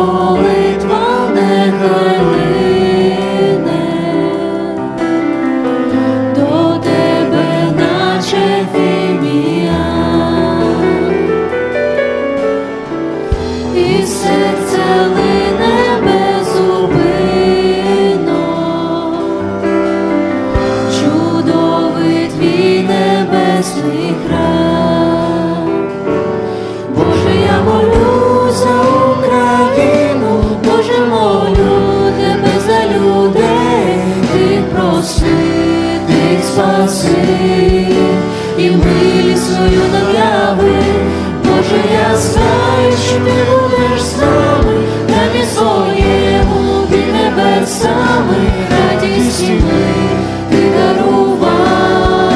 молитва нехай до тебе, наче і серце лине безупинно, чудовий твій небесний храм. Спаси, і милість свою наяви. Боже, я знаю, що ти будеш з нами, намі своєму під небесами, радість і мир ти дарував,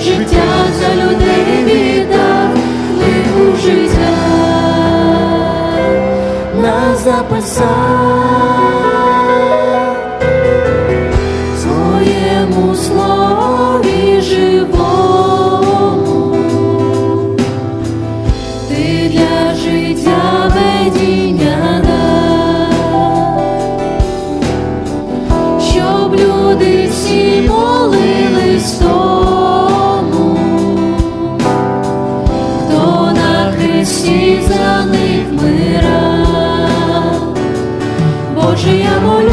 життя за людей віддав, книгу життя. Нас записав життя ведіння щоб люди всі молились тому, хто на хресті за них мира, Боже, молю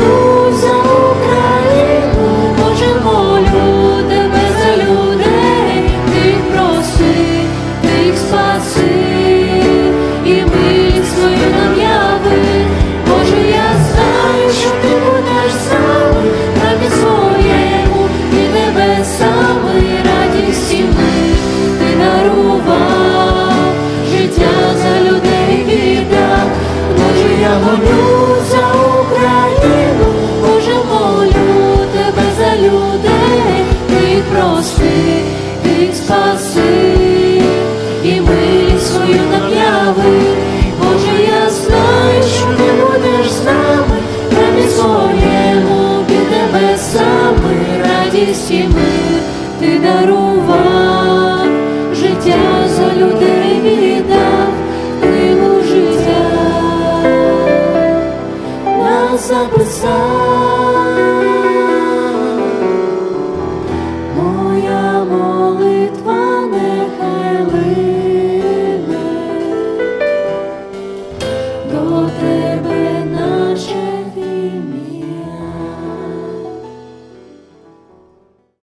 свою нам яви. Боже, я знаю, що ти будеш з нами, праві своєму під небесами, радість і мир ти дарував, життя за людей віддав, книгу життя нас записав.